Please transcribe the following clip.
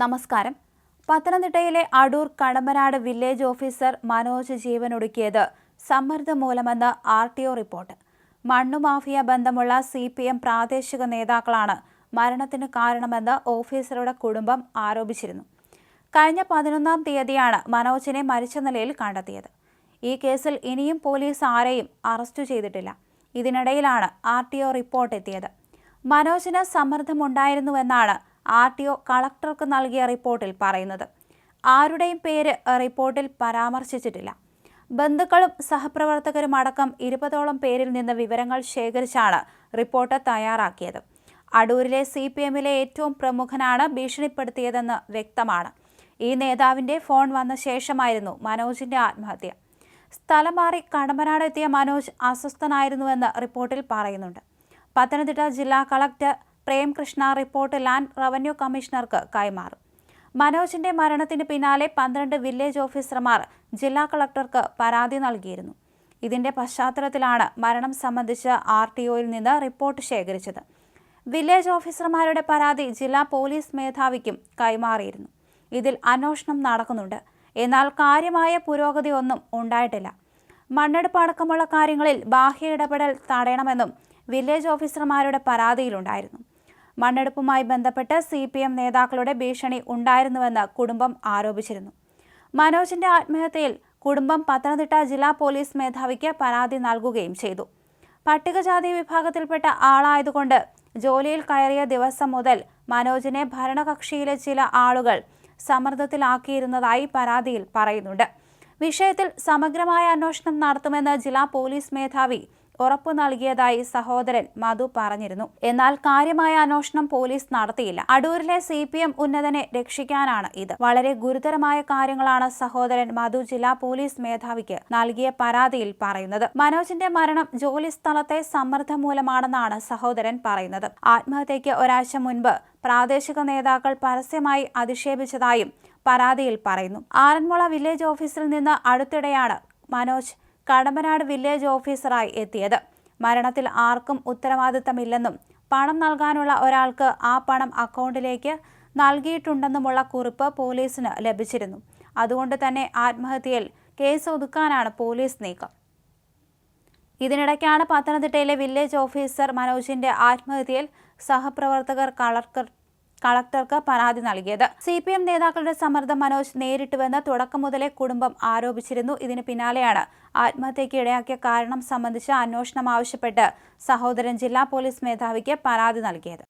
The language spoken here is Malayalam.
നമസ്കാരം. പത്തനംതിട്ടയിലെ അടൂർ കടമ്പനാട് വില്ലേജ് ഓഫീസർ മനോജ് ജീവനൊടുക്കിയത് സമ്മർദ്ദം മൂലമെന്ന് ആർ ടി ഒ റിപ്പോർട്ട്. മണ്ണുമാഫിയ ബന്ധമുള്ള സി പി എം പ്രാദേശിക നേതാക്കളാണ് മരണത്തിന് കാരണമെന്ന് ഓഫീസറുടെ കുടുംബം ആരോപിച്ചിരുന്നു. കഴിഞ്ഞ പതിനൊന്നാം തീയതിയാണ് മനോജിനെ മരിച്ച നിലയിൽ കണ്ടെത്തിയത്. ഈ കേസിൽ ഇനിയും പോലീസ് ആരെയും അറസ്റ്റ് ചെയ്തിട്ടില്ല. ഇതിനിടയിലാണ് ആർ ടി ഒ റിപ്പോർട്ട് എത്തിയത്. മനോജിന് സമ്മർദ്ദമുണ്ടായിരുന്നുവെന്നാണ് ആർ ടി ഒ കളക്ടർക്ക് നൽകിയ റിപ്പോർട്ടിൽ പറയുന്നത്. ആരുടെയും പേര് റിപ്പോർട്ടിൽ പരാമർശിച്ചിട്ടില്ല. ബന്ധുക്കളും സഹപ്രവർത്തകരും അടക്കം ഇരുപതോളം പേരിൽ നിന്ന് വിവരങ്ങൾ ശേഖരിച്ചാണ് റിപ്പോർട്ട് തയ്യാറാക്കിയത്. അടൂരിലെ സി പി എമ്മിലെ ഏറ്റവും പ്രമുഖനാണ് ഭീഷണിപ്പെടുത്തിയതെന്ന് വ്യക്തമാണ്. ഈ നേതാവിന്റെ ഫോൺ വന്ന ശേഷമായിരുന്നു മനോജിന്റെ ആത്മഹത്യ. സ്ഥലം മാറി കടമ്പനാട് എത്തിയ മനോജ് അസ്വസ്ഥനായിരുന്നുവെന്ന് റിപ്പോർട്ടിൽ പറയുന്നുണ്ട്. പത്തനംതിട്ട ജില്ലാ collector Premkrishna report land revenue കമ്മീഷണർക്ക് കൈമാറും. മനോജിന്റെ മരണത്തിന് പിന്നാലെ പന്ത്രണ്ട് വില്ലേജ് ഓഫീസർമാർ ജില്ലാ കളക്ടർക്ക് പരാതി നൽകിയിരുന്നു. ഇതിന്റെ പശ്ചാത്തലത്തിലാണ് മരണം സംബന്ധിച്ച് ആർ ടി ഒയിൽ നിന്ന് റിപ്പോർട്ട് ശേഖരിച്ചത്. വില്ലേജ് ഓഫീസർമാരുടെ പരാതി ജില്ലാ പോലീസ് മേധാവിക്കും കൈമാറിയിരുന്നു. ഇതിൽ അന്വേഷണം നടക്കുന്നുണ്ട്. എന്നാൽ കാര്യമായ പുരോഗതി ഒന്നും ഉണ്ടായിട്ടില്ല. മണ്ണെടുപ്പ് അടക്കമുള്ള കാര്യങ്ങളിൽ ബാഹ്യ ഇടപെടൽ തടയണമെന്നും വില്ലേജ് ഓഫീസർമാരുടെ പരാതിയിലുണ്ടായിരുന്നു. മണ്ണെടുപ്പുമായി ബന്ധപ്പെട്ട് സി പി എം നേതാക്കളുടെ ഭീഷണി ഉണ്ടായിരുന്നുവെന്ന് കുടുംബം ആരോപിച്ചിരുന്നു. മനോജിന്റെ ആത്മഹത്യയിൽ കുടുംബം പത്തനംതിട്ട ജില്ലാ പോലീസ് മേധാവിക്ക് പരാതി നൽകുകയും ചെയ്തു. പട്ടികജാതി വിഭാഗത്തിൽപ്പെട്ട ആളായതുകൊണ്ട് ജോലിയിൽ കയറിയ ദിവസം മുതൽ മനോജിനെ ഭരണകക്ഷിയിലെ ചില ആളുകൾ സമ്മർദ്ദത്തിലാക്കിയിരുന്നതായി പരാതിയിൽ പറയുന്നുണ്ട്. വിഷയത്തിൽ സമഗ്രമായ അന്വേഷണം നടത്തുമെന്ന് ജില്ലാ പോലീസ് മേധാവി ഉറപ്പു നൽകിയതായി സഹോദരൻ മധു പറഞ്ഞിരുന്നു. എന്നാൽ കാര്യമായ അന്വേഷണം പോലീസ് നടത്തിയില്ല. അടൂരിലെ സി പി എം ഉന്നതനെ രക്ഷിക്കാനാണ് ഇത്. വളരെ ഗുരുതരമായ കാര്യങ്ങളാണ് സഹോദരൻ മധു ജില്ലാ പോലീസ് മേധാവിക്ക് നൽകിയ പരാതിയിൽ പറയുന്നത്. മനോജിന്റെ മരണം ജോലി സ്ഥലത്തെ സമ്മർദ്ദം മൂലമാണെന്നാണ് സഹോദരൻ പറയുന്നത്. ആത്മഹത്യയ്ക്ക് ഒരാഴ്ച മുൻപ് പ്രാദേശിക നേതാക്കൾ പരസ്യമായി അധിക്ഷേപിച്ചതായും പരാതിയിൽ പറയുന്നു. ആറന്മുള വില്ലേജ് ഓഫീസിൽ നിന്ന് അടുത്തിടെയാണ് മനോജ് കടമ്പനാട് വില്ലേജ് ഓഫീസറായി എത്തിയത്. മരണത്തിൽ ആർക്കും ഉത്തരവാദിത്തമില്ലെന്നും പണം നൽകാനുള്ള ഒരാൾക്ക് ആ പണം അക്കൗണ്ടിലേക്ക് നൽകിയിട്ടുണ്ടെന്നുമുള്ള കുറിപ്പ് പോലീസിന് ലഭിച്ചിരുന്നു. അതുകൊണ്ട് തന്നെ ആത്മഹത്യയിൽ കേസ് ഒതുക്കാനാണ് പോലീസ് നീക്കം. ഇതിനിടയ്ക്കാണ് പത്തനംതിട്ടയിലെ വില്ലേജ് ഓഫീസർ മനോജിന്റെ ആത്മഹത്യയിൽ സഹപ്രവർത്തകർ കളക്ടർ കളക്ടർക്ക് പരാതി നൽകിയത്. സി പി എം നേതാക്കളുടെ സമ്മർദ്ദം മനോജ് നേരിട്ടുവെന്ന് തുടക്കം മുതലേ കുടുംബം ആരോപിച്ചിരുന്നു. ഇതിന് പിന്നാലെയാണ് ആത്മഹത്യയ്ക്ക് ഇടയാക്കിയ കാരണം സംബന്ധിച്ച് അന്വേഷണം ആവശ്യപ്പെട്ട് സഹോദരൻ ജില്ലാ പോലീസ് മേധാവിക്ക് പരാതി നൽകിയത്.